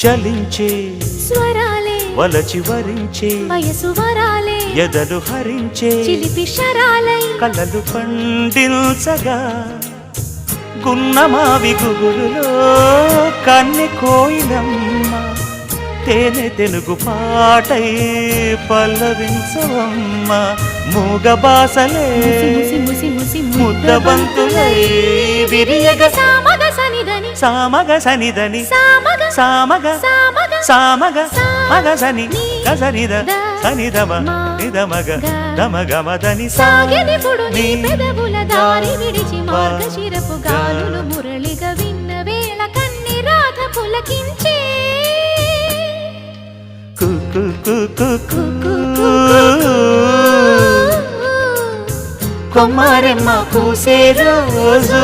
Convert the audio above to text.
చలించే స్వరాలే వలచి వరించే వయసు వరాలే ఎదలు హరించే చిలిపి శరాలై కలలు పండించగా గున్నమావి గుగులులో కన్నె కోయిలమ్మ తేనె తెలుగు పాటై పల్లవించవమ్మ మూగ బాసలే ముసి ముసి ముసి ముసి ముద్దబంతులై విరియగ సనిదని సామగ సనిదని సామగ సామగ సామగ సామగ మగ సని. గసనిద సనిదమ నిదమగ దమగమదని సాగనిపుడు నీ పెదవుల దారి విడిచి మార్గ శిరపు గాలులు మురళిగ విన్న వేళ కన్ని రాధ పులకించే కుక్కు కుక్కు కుక్కు కొమ్మరెమ్మ పూసే రోజు.